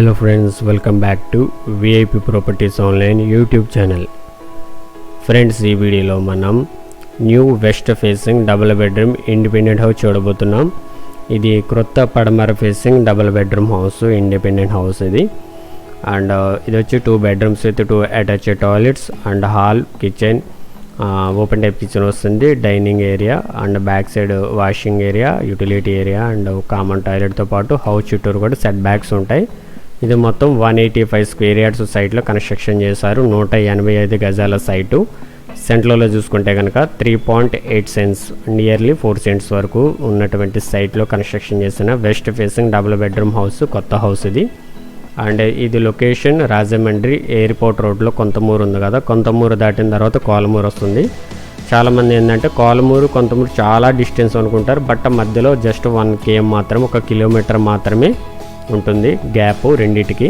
Hello friends welcome back to VIP properties online YouTube channel. Friends ఈ వీడియోలో మనం new west facing double bedroom independent house చూడబోతున్నాం. ఇది క్రొత్త పడమర facing double bedroom house independent house ఇది. అండ్ uh, ఇది వచ్చి two bedrooms with two attach toilets and hall kitchen open type kitchen వస్తుంది. Dining area and back side washing area utility area and common టాయిలెట్తో పాటు house చుట్టూరు కూడా set backs ఉంటాయి. ఇది మొత్తం one eighty five square yards సైట్లో construction చేశారు. నూట ఎనభై ఐదు గజాల సైటు సెంట్రల్లో చూసుకుంటే కనుక three point eight cents nearly four cents వరకు ఉన్నటువంటి సైట్లో కన్స్ట్రక్షన్ చేసిన west facing double bedroom house కొత్త హౌస్ ఇది. అండ్ ఇది లొకేషన్ రాజమండ్రి ఎయిర్పోర్ట్ రోడ్లో కొంతమూరు ఉంది కదా. కొంతమూరు దాటిన తర్వాత కోలమూరు వస్తుంది. చాలామంది ఏంటంటే కోలమూరు కొంతమూరు చాలా డిస్టెన్స్ అనుకుంటారు. బట్ మధ్యలో జస్ట్ వన్ కేఎం మాత్రం ఒక కిలోమీటర్ మాత్రమే ఉంటుంది గ్యాప్ రెండిటికి.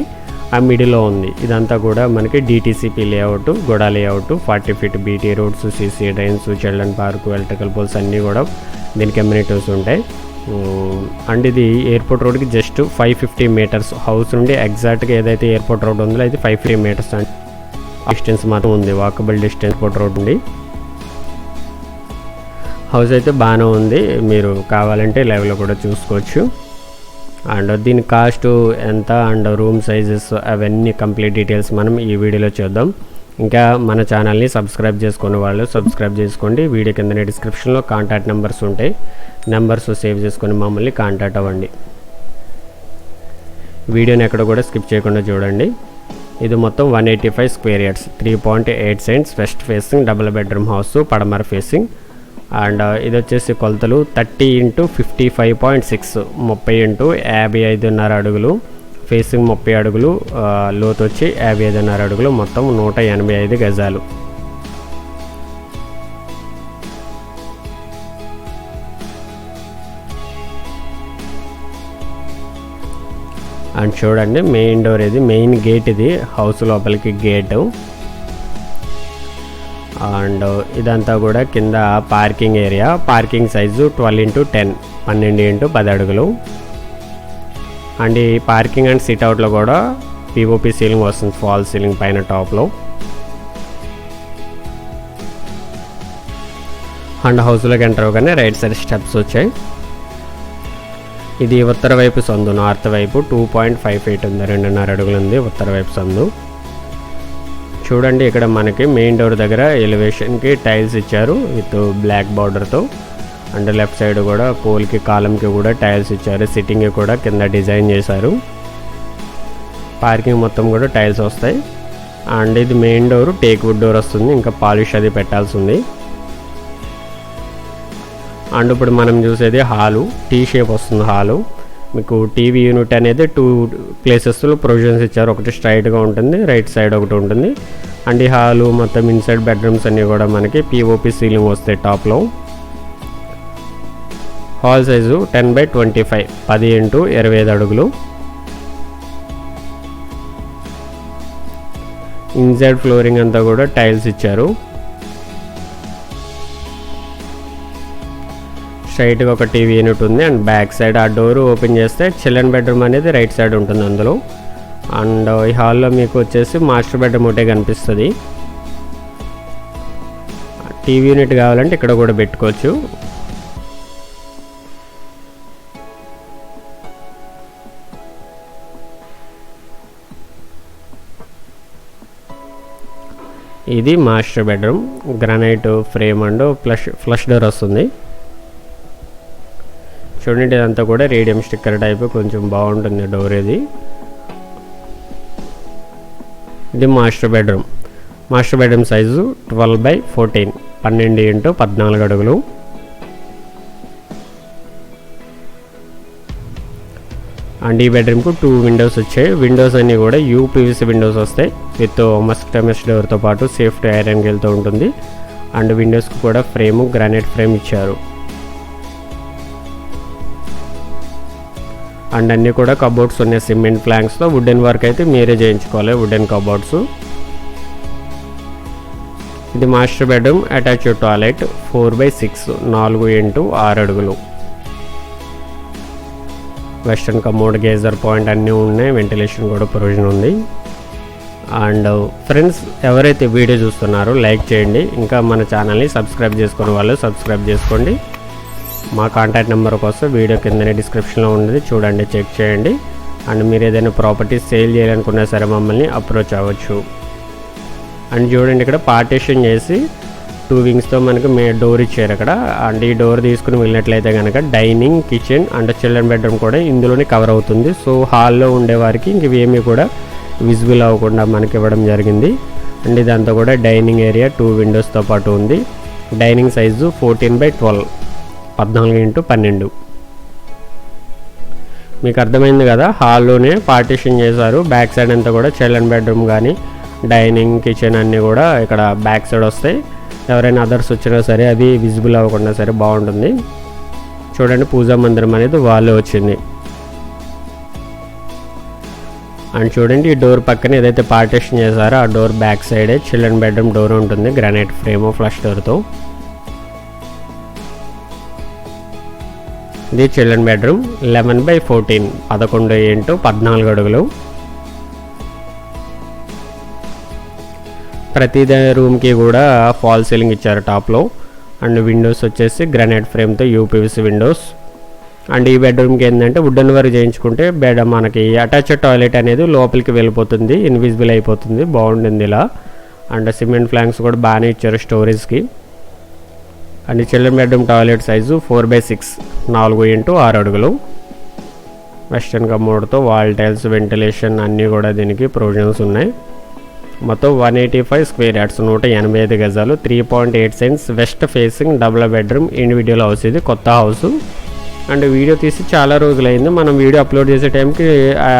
ఆ మిడిల్లో ఉంది. ఇదంతా కూడా మనకి DTCP layout గొడ layout forty feet BT roads CC drains children park electrical poles అన్నీ కూడా దీనికి ఎమ్యూనిటీస్ ఉంటాయి. అండ్ ఇది ఎయిర్పోర్ట్ రోడ్కి just five fifty metres house నుండి ఎగ్జాక్ట్గా ఏదైతే ఎయిర్పోర్ట్ రోడ్ ఉందో అది five fifty metres and distance మాత్రం ఉంది. వాకబుల్ డిస్టెన్స్ పోర్ట్ రోడ్ ఉంది. హౌస్ అయితే బాగానే ఉంది. మీరు కావాలంటే లైవ్లో కూడా చూసుకోవచ్చు. అండ్ దీని కాస్ట్ ఎంత అండ్ రూమ్ సైజెస్ అవన్నీ కంప్లీట్ డీటెయిల్స్ మనం ఈ వీడియోలో చూద్దాం. ఇంకా మన ఛానల్ని సబ్స్క్రైబ్ చేసుకున్న వాళ్ళు సబ్స్క్రైబ్ చేసుకోండి. వీడియో కింద డిస్క్రిప్షన్లో కాంటాక్ట్ నెంబర్స్ ఉంటాయి. నెంబర్స్ సేవ్ చేసుకొని మమ్మల్ని కాంటాక్ట్ అవ్వండి. వీడియోని ఎక్కడ కూడా స్కిప్ చేయకుండా చూడండి. ఇది మొత్తం one eighty five square yards three point eight cents west facing double bedroom house పడమర ఫేసింగ్. అండ్ uh, ఇది వచ్చేసి కొలతలు thirty into fifty five point six ముప్పై ఇంటూ యాభై ఐదున్నర అడుగులు. ఫేసింగ్ ముప్పై అడుగులు uh, లోతు వచ్చి యాభై ఐదున్నర అడుగులు మొత్తం నూట ఎనభై ఐదు గజాలు. అండ్ చూడండి మెయిన్ డోర్ ఇది మెయిన్ గేట్ ఇది హౌస్ లోపలికి గేటు అండ్ ఇదంతా కూడా కింద parking area. Parking size twelve into ten. పన్నెండు ఇంటూ పది అడుగులు. అండ్ ఈ పార్కింగ్ అండ్ సిట్ అవుట్లో కూడా పిఓపి సీలింగ్ వస్తుంది. ఫాల్ సీలింగ్ పైన టాప్లో అండ్ హౌస్లోకి ఎంటర్ అవగానే రైట్ సైడ్ స్టెప్స్ వచ్చాయి. ఇది ఉత్తర వైపు సందు. నార్త్ వైపు టూ పాయింట్ ఫైవ్ ఫీట్ ఉంది. రెండున్నర అడుగులు ఉంది ఉత్తర వైపు సందు. చూడండి ఇక్కడ మనకి మెయిన్ డోర్ దగ్గర ఎలివేషన్కి టైల్స్ ఇచ్చారు విత్ బ్లాక్ బార్డర్తో అండ్ లెఫ్ట్ సైడ్ కూడా పోల్కి కాలంకి కూడా టైల్స్ ఇచ్చారు సిట్టింగ్ కూడా కింద డిజైన్ చేశారు. పార్కింగ్ మొత్తం కూడా టైల్స్ వస్తాయి. అండ్ ఇది main door teak wood door వస్తుంది ఇంకా పాలిష్ అది పెట్టాల్సి ఉంది. అండ్ ఇప్పుడు మనం చూసేది హాలు టీ షేప్ వస్తుంది హాలు మీకు టీవీ యూనిట్ అనేది టూ ప్లేసెస్లో ప్రొవిజన్స్ ఇచ్చారు ఒకటి స్ట్రైట్గా ఉంటుంది రైట్ సైడ్ ఒకటి ఉంటుంది. అండ్ ఈ హాలు మొత్తం ఇన్సైడ్ బెడ్రూమ్స్ అన్నీ కూడా మనకి పిఓపి సీలింగ్ వస్తాయి టాప్లో hall size ten by twenty five పది ఇంటూ ఇరవై ఐదు అడుగులు. ఇన్సైడ్ ఫ్లోరింగ్ అంతా కూడా టైల్స్ ఇచ్చారు. స్ట్రైట్గా ఒక టీవీ యూనిట్ ఉంది. అండ్ బ్యాక్ సైడ్ ఆ డోర్ ఓపెన్ చేస్తే చిల్డ్రన్ బెడ్రూమ్ అనేది రైట్ సైడ్ ఉంటుంది అందులో. అండ్ ఈ హాల్లో మీకు వచ్చేసి మాస్టర్ బెడ్రూమ్ ఒకటే కనిపిస్తుంది. టీవీ యూనిట్ కావాలంటే ఇక్కడ కూడా పెట్టుకోవచ్చు. ఇది master bedroom. Granite frame and flush flush door వస్తుంది. చూడండి ఇదంతా కూడా రేడియం స్టిక్కర్ టైప్ కొంచెం బాగుంటుంది డోర్ ఇది. ఇది master bedroom. Master bedroom size twelve by fourteen. పన్నెండు ఇంటూ పద్నాలుగు అడుగులు. అండ్ ఈ బెడ్రూమ్కు టూ విండోస్ వచ్చాయి. విండోస్ అన్నీ కూడా యూపీవీసీ విండోస్ వస్తాయి. విత్ మస్టమస్ డోర్తో పాటు సేఫ్టీ ఐరన్ గేల్తో ఉంటుంది. అండ్ విండోస్కి కూడా ఫ్రేమ్ గ్రానైట్ ఫ్రేమ్ ఇచ్చారు. అండ్ అన్నీ కూడా కబోర్డ్స్ ఉన్నాయి సిమెంట్ ప్లాంక్స్తో వుడెన్ వర్క్ అయితే మీరే చేయించుకోవాలి వుడెన్ కబోర్డ్స్ ఇది master bedroom attach toilet four by six నాలుగు ఇంటూ ఆరు అడుగులు. వెస్ట్రన్ కమోడ్ గేజర్ పాయింట్ అన్నీ ఉన్నాయి వెంటిలేషన్ కూడా ప్రొవిజన్ ఉంది. అండ్ ఫ్రెండ్స్ ఎవరైతే వీడియో చూస్తున్నారో లైక్ చేయండి. ఇంకా మన ఛానల్ని సబ్స్క్రైబ్ చేసుకునే వాళ్ళు సబ్స్క్రైబ్ చేసుకోండి. మా కాంటాక్ట్ నెంబర్ కోసం వీడియో కిందనే డిస్క్రిప్షన్లో ఉంది చూడండి చెక్ చేయండి. అండ్ మీరు ఏదైనా ప్రాపర్టీస్ సేల్ చేయాలనుకున్నా సరే మమ్మల్ని అప్రోచ్ అవ్వచ్చు. అండ్ చూడండి ఇక్కడ పార్టీషన్ చేసి టూ వింగ్స్తో మనకి మే డోర్ ఇచ్చారు అక్కడ. అండ్ ఈ డోర్ తీసుకుని వెళ్ళినట్లయితే కనుక dining kitchen and children bedroom కూడా ఇందులోనే కవర్ అవుతుంది. సో హాల్లో ఉండేవారికి ఇంక ఇవేమీ కూడా విజిబుల్ అవ్వకుండా మనకి ఇవ్వడం జరిగింది. అండ్ ఇదంతా కూడా డైనింగ్ ఏరియా టూ విండోస్తో పాటు ఉంది. Dining size fourteen by twelve పద్నాలుగు ఇంటూ పన్నెండు. మీకు అర్థమైంది కదా? హాల్లోనే పార్టీషన్ చేశారు. బ్యాక్ సైడ్ అంతా కూడా చిల్డ్రన్ బెడ్రూమ్ కానీ డైనింగ్ కిచెన్ అన్నీ కూడా ఇక్కడ బ్యాక్ సైడ్ వస్తాయి. ఎవరైనా అదర్స్ వచ్చినా సరే అది విజిబుల్ అవ్వకుండా సరే బాగుంటుంది. చూడండి పూజా మందిరం అనేది వాళ్ళే వచ్చింది. అండ్ చూడండి ఈ డోర్ పక్కన ఏదైతే పార్టీషన్ చేశారో ఆ డోర్ బ్యాక్ సైడే చిల్డ్రన్ బెడ్రూమ్ డోర్ ఉంటుంది. గ్రానైట్ ఫ్రేమ్ ఫ్లష్ డోర్తో. ఇది children bedroom eleven by fourteen. పదకొండు ఇంటూ పద్నాలుగు అడుగులు. ప్రతి రూమ్కి కూడా ఫాల్ సీలింగ్ ఇచ్చారు టాప్లో. అండ్ విండోస్ వచ్చేసి గ్రానైట్ ఫ్రేమ్తో యూపీవీసీ విండోస్. అండ్ ఈ బెడ్రూమ్కి ఏంటంటే వుడెన్ వర్క్ చేయించుకుంటే బెడ్ మనకి అటాచ్డ్ టాయిలెట్ అనేది లోపలికి వెళ్ళిపోతుంది ఇన్విజిబుల్ అయిపోతుంది బాగుంటుంది ఇలా. అండ్ సిమెంట్ ఫ్లాంక్స్ కూడా బాగానే ఇచ్చారు స్టోరేజ్కి. And children bedroom toilet size four by six నాలుగు ఇంటూ ఆరు అడుగులు. వెస్టర్న్ కమోడ్తో వాల్ టైల్స్ వెంటిలేషన్ అన్నీ కూడా దీనికి ప్రొవిజన్స్ ఉన్నాయి. మొత్తం one eighty five square yards నూట ఎనభై ఐదు గజాలు three point eight cents west facing double bedroom individual house ఇది కొత్త హౌస్ అండ్ వీడియో తీసి చాలా రోజులైంది మనం వీడియో అప్లోడ్ చేసే టైంకి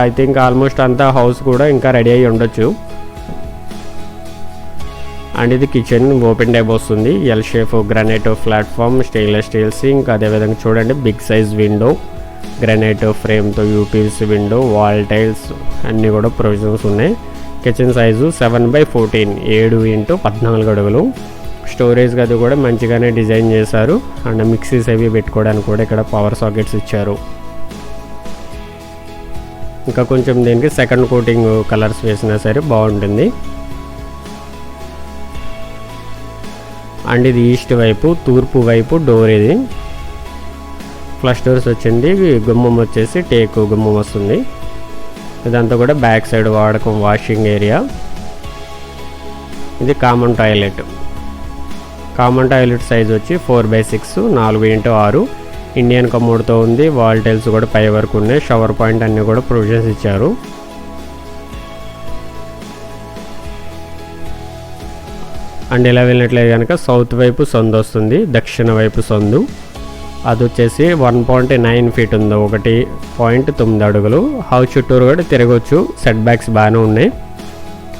ఐ థింక్ ఆల్మోస్ట్ అంతా హౌస్ కూడా ఇంకా రెడీ అయ్యి ఉండొచ్చు. అండ్ ఇది కిచెన్ ఓపెన్ టైప్ వస్తుంది. L shape granite platform stainless steel sink అదేవిధంగా చూడండి బిగ్ సైజ్ విండో గ్రానైట్ ఫ్రేమ్తో యూపీఎస్ విండో వాల్ టైల్స్ అన్నీ కూడా ప్రొవిజన్స్ ఉన్నాయి. Kitchen size seven by fourteen ఏడు ఇంటూ పద్నాలుగు అడుగులు. స్టోరేజ్ గది కూడా మంచిగానే డిజైన్ చేశారు. అండ్ మిక్సీస్ అవి పెట్టుకోవడానికి కూడా ఇక్కడ పవర్ సాకెట్స్ ఇచ్చారు. ఇంకా కొంచెం దీనికి సెకండ్ కోటింగ్ కలర్స్ వేసినా సరే బాగుంటుంది. అండ్ ఇది ఈస్ట్ వైపు తూర్పు వైపు డోర్ ఇది. ఫ్లష్ డోర్స్ వచ్చింది గుమ్మం వచ్చేసి టేకు గుమ్మం వస్తుంది. ఇదంతా కూడా బ్యాక్ సైడ్ వాడకం వాషింగ్ ఏరియా ఇది common toilet common toilet size వచ్చి ఫోర్ బై సిక్స్ నాలుగు ఇంటూ ఆరు. ఇండియన్ కమోడ్తో ఉంది వాల్ టైల్స్ కూడా పై వరకు ఉన్నాయి. షవర్ పాయింట్ అన్నీ కూడా ప్రొవిజన్స్ ఇచ్చారు. అండ్ ఇలా వెళ్ళినట్లయితే కనుక సౌత్ వైపు సందు వస్తుంది దక్షిణ వైపు సందు. అది వచ్చేసి వన్ పాయింట్ నైన్ ఫీట్ ఉంది ఒకటి పాయింట్ తొమ్మిది అడుగులు. హౌస్ చుట్టూరు కూడా తిరగవచ్చు సెట్ బ్యాక్స్ బాగానే ఉన్నాయి.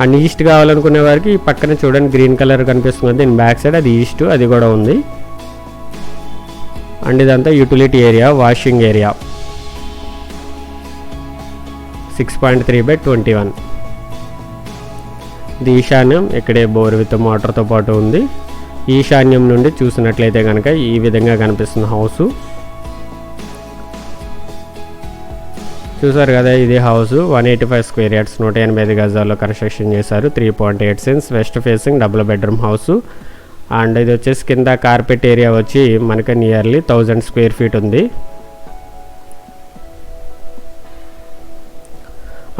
అండ్ ఈస్ట్ కావాలనుకునే వారికి ఈ పక్కన చూడండి గ్రీన్ కలర్ కనిపిస్తుంది దీని బ్యాక్ సైడ్ అది ఈస్ట్ అది కూడా ఉంది. అండ్ ఇదంతా utility area washing area. Six point three by twenty one. ఇది ఈశాన్యం ఇక్కడే బోర్ విత్ మోటార్తో పాటు ఉంది. ఈశాన్యం నుండి చూసినట్లయితే కనుక ఈ విధంగా కనిపిస్తుంది హౌస్. చూసారు కదా ఇది house. One eighty five square yards నూట ఎనభై ఐదు గజాల్లో కన్స్ట్రక్షన్ చేశారు. Three point eight cents west facing double bedroom house. And ఇది వచ్చేసి కింద కార్పెట్ ఏరియా వచ్చి మనకి నియర్లీ థౌజండ్ స్క్వేర్ ఫీట్ ఉంది.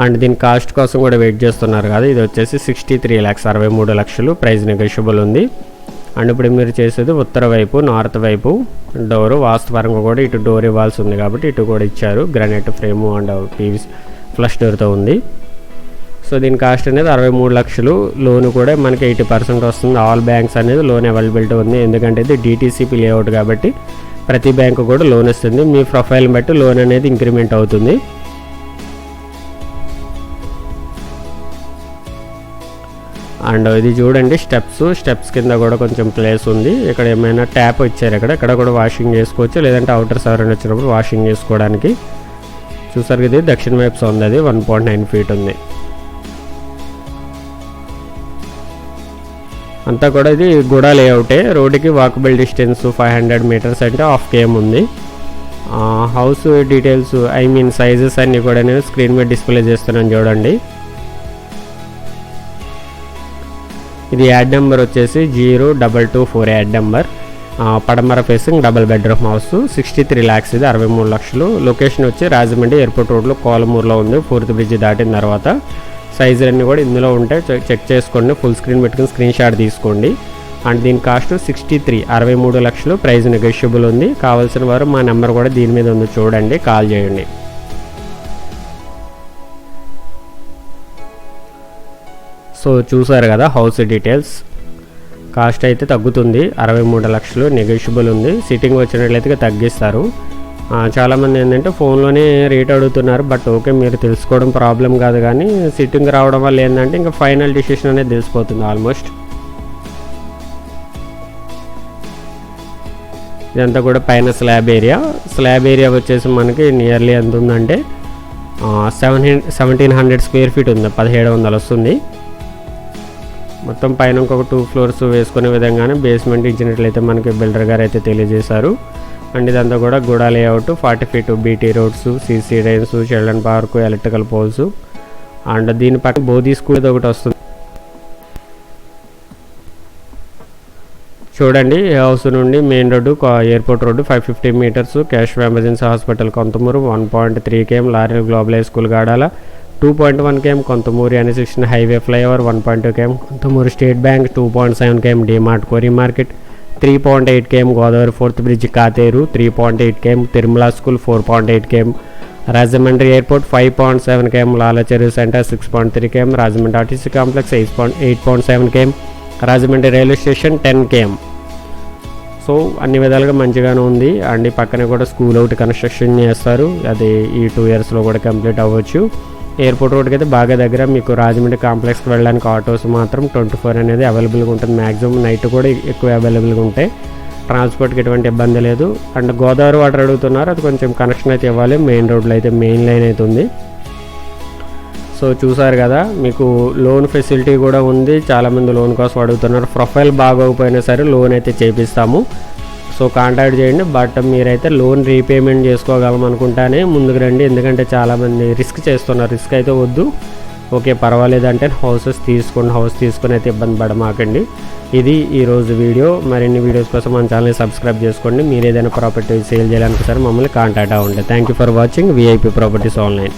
అండ్ దీని కాస్ట్ కోసం కూడా వెయిట్ చేస్తున్నారు కదా. ఇది వచ్చేసి సిక్స్టీ త్రీ ల్యాక్స్ అరవై మూడు లక్షలు. ప్రైస్ నెగోషియబుల్ ఉంది. అండ్ ఇప్పుడు మీరు చేసేది ఉత్తర వైపు నార్త్ వైపు డోరు. వాస్తుపరంగా కూడా ఇటు డోర్ ఇవ్వాల్సి ఉంది కాబట్టి ఇటు కూడా ఇచ్చారు. Granite frame and PVC flush డోర్తో ఉంది. సో దీని కాస్ట్ అనేది అరవై మూడు లక్షలు. లోన్ కూడా మనకి ఎయిటీ పర్సెంట్ వస్తుంది. ఆల్ బ్యాంక్స్ అనేది లోన్ అవైలబిలిటీ ఉంది. ఎందుకంటే ఇది డీటీసీపీ లేఅవుట్ కాబట్టి ప్రతి బ్యాంకు కూడా లోన్ ఇస్తుంది. మీ ప్రొఫైల్ని బట్టి లోన్ అనేది ఇంక్రిమెంట్ అవుతుంది. అండ్ ఇది చూడండి స్టెప్స్ స్టెప్స్ కింద కూడా కొంచెం ప్లేస్ ఉంది. ఇక్కడ ఏమైనా ట్యాప్ ఇచ్చారు ఇక్కడ? ఇక్కడ కూడా వాషింగ్ చేసుకోవచ్చు. లేదంటే అవుటర్ సవరణ వచ్చినప్పుడు వాషింగ్ చేసుకోవడానికి. చూసారు ఇది దక్షిణ వైపు ఉంది అది వన్ పాయింట్ నైన్ ఫీట్ ఉంది. అంతా కూడా ఇది గుడా లేఅవుటే రోడ్డుకి walkable distance five hundred meters అంటే హాఫ్ కేమ్ ఉంది. House details I mean sizes అన్నీ కూడా నేను స్క్రీన్ మీద డిస్ప్లే చేస్తున్నాను చూడండి. ఇది యాడ్ నెంబర్ వచ్చేసి zero double two four ad number. పడమర facing double bedroom house. Sixty three lakhs ఇది అరవై మూడు లక్షలు. లొకేషన్ వచ్చి రాజమండ్రి ఎయిర్పోర్ట్ రోడ్లో కోలమూరులో ఉంది ఫోర్త్ బ్రిడ్జ్ దాటిన తర్వాత. సైజులన్నీ కూడా ఇందులో ఉంటాయి. చెక్- చెక్ చేసుకోండి ఫుల్ స్క్రీన్ పెట్టుకుని స్క్రీన్ షాట్ తీసుకోండి. అండ్ దీని కాస్ట్ సిక్స్టీ త్రీ అరవై మూడు లక్షలు. ప్రైస్ నెగోషియబుల్ ఉంది. కావాల్సిన వారు మా నెంబర్ కూడా దీని మీద ఉంది చూడండి కాల్ చేయండి. సో చూసారు కదా హౌస్ డీటెయిల్స్. కాస్ట్ అయితే తగ్గుతుంది. అరవై మూడు లక్షలు నెగోషియబుల్ ఉంది. సిట్టింగ్ వచ్చినట్లయితే తగ్గిస్తారు. చాలామంది ఏంటంటే ఫోన్లోనే రేట్ అడుగుతున్నారు. బట్ ఓకే మీరు తెలుసుకోవడం ప్రాబ్లం కాదు కానీ సిట్టింగ్ రావడం వల్ల ఏంటంటే ఇంకా ఫైనల్ డిసిషన్ అనేది తెలిసిపోతుంది ఆల్మోస్ట్ ఇదంతా కూడా పైన స్లాబ్ ఏరియా స్లాబ్ ఏరియా వచ్చేసి మనకి నియర్లీ ఎంత ఉందంటే seven seventeen hundred square feet ఉంది. పదిహేడు వందలు వస్తుంది. మొత్తం పైన ఇంకొక టూ ఫ్లోర్స్ వేసుకునే విధంగానే బేస్మెంట్ ఇచ్చినట్లయితే మనకి బిల్డర్ గారు అయితే తెలియజేశారు. అండ్ ఇదంతా కూడా Guda layout forty feet BT roads CC drains children park electrical poles and దీని పక్కన బోధి స్కూల్ ఒకటి వస్తుంది. చూడండి ఏ హౌస్ నుండి main road airport road five fifty meters cash emergency hospital Konthamuru one point three km lorry global high school Gadala two point one km కొంతమూరి అనే sixteen highway flyover one point two km కొంతమూరి state bank two point seven km DMart కోరి market three point eight km Godavari fourth bridge Katheru three point eight km Tirumala school four point eight km Rajahmundry airport five point seven km Lalacheru center six point three km Rajahmundry RTC complex eight point eight point seven km Rajahmundry railway station ten km so అన్ని విధాలుగా మంచిగానే ఉంది. And పక్కనే పక్కన కూడా school ఒకటి construction చేస్తారు. అది ఈ టూ ఇయర్స్లో కూడా కంప్లీట్ అవ్వచ్చు. ఎయిర్పోర్ట్ రోడ్కి అయితే బాగా దగ్గర మీకు రాజమండ్రి కాంప్లెక్స్కి వెళ్ళడానికి ఆటోస్ మాత్రం ట్వంటీ ఫోర్ అనేది అవైలబుల్గా ఉంటుంది. మ్యాక్సిమం నైట్ కూడా ఎక్కువ అవైలబుల్గా ఉంటాయి. ట్రాన్స్పోర్ట్కి ఎటువంటి ఇబ్బంది లేదు. అండ్ గోదావరి వాటర్ అడుగుతున్నారు. అది కొంచెం కనెక్షన్ అయితే ఇవ్వాలి. మెయిన్ రోడ్లో అయితే మెయిన్ లైన్ అయితే ఉంది. సో చూసారు కదా మీకు లోన్ ఫెసిలిటీ కూడా ఉంది. చాలామంది లోన్ కోసం అడుగుతున్నారు. ప్రొఫైల్ బాగోకపోయినా సరే లోన్ అయితే చేపిస్తాము. సో కాంటాక్ట్ చేయండి. బట్ మీరైతే లోన్ రీపేమెంట్ చేసుకోగలం అనుకుంటానే ముందుకు రండి. ఎందుకంటే చాలామంది రిస్క్ చేస్తున్నారు. రిస్క్ అయితే వద్దు. ఓకే పర్వాలేదు అంటే హౌసెస్ తీసుకోండి. హౌస్ తీసుకుని అయితే ఇబ్బంది పడమాకండి. ఇది ఈరోజు వీడియో. మరిన్ని వీడియోస్ కోసం మన ఛానల్ని సబ్స్క్రైబ్ చేసుకోండి. మీరు ఏదైనా ప్రాపర్టీ సేల్ చేయాలనుకుంటారు మమ్మల్ని కాంటాక్ట్ అవ్వండి. Thank you for watching VIP properties online